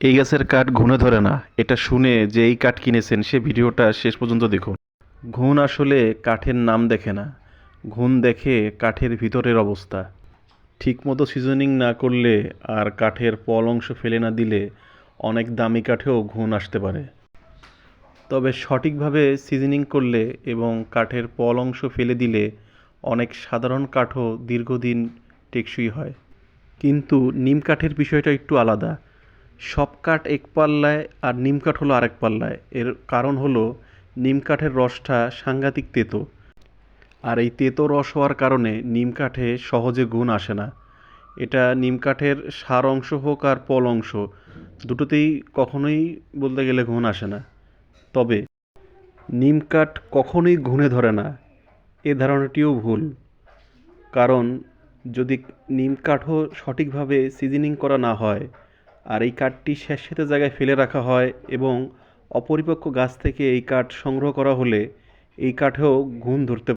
এই গাছের কাঠ ঘুণে ধরে না। এটা শুনে যে এই কাঠ কিনেছেন, সে ভিডিওটা শেষ পর্যন্ত দেখুন। ঘুণ আসলে কাঠের নাম দেখে না। ঘুণ দেখে কাঠের ভিতরের অবস্থা। ঠিকমতো সিজনিং না করলে আর কাঠের পল অংশ ফেলে না দিলে অনেক দামি কাঠেও ঘুণ আসতে পারে। তবে সঠিকভাবে সিজনিং করলে এবং কাঠের পল অংশ ফেলে দিলে অনেক সাধারণ কাঠও দীর্ঘদিন টেকসই হয়। কিন্তু নিম কাঠের বিষয়টা একটু আলাদা। সব কাঠ এক পাল্লায় আর নিম কাঠ হলো আরেক পাল্লায়। এর কারণ হলো নিম কাঠের রসটা সাংঘাতিক তেতো। আর এই তেতো রস হওয়ার কারণে নিম কাঠে সহজে গুণ আসে না। এটা নিম কাঠের সার অংশ হোক আর পল অংশ, দুটোতেই কখনোই বলতে গেলে গুণ আসে না। তবে নিম কাঠ কখনোই ঘুণে ধরে না, এ ধারণাটিও ভুল। কারণ যদি নিম কাঠও সঠিকভাবে সিজনিং করা না হয় আর এই কাঠটি স্যাঁতস্যাঁতে জায়গায় ফেলে রাখা হয় এবং অপরিপক্ক গাছ থেকে এই কাঠ সংগ্রহ করা হলে এই কাঠেও ঘুণ ধরতে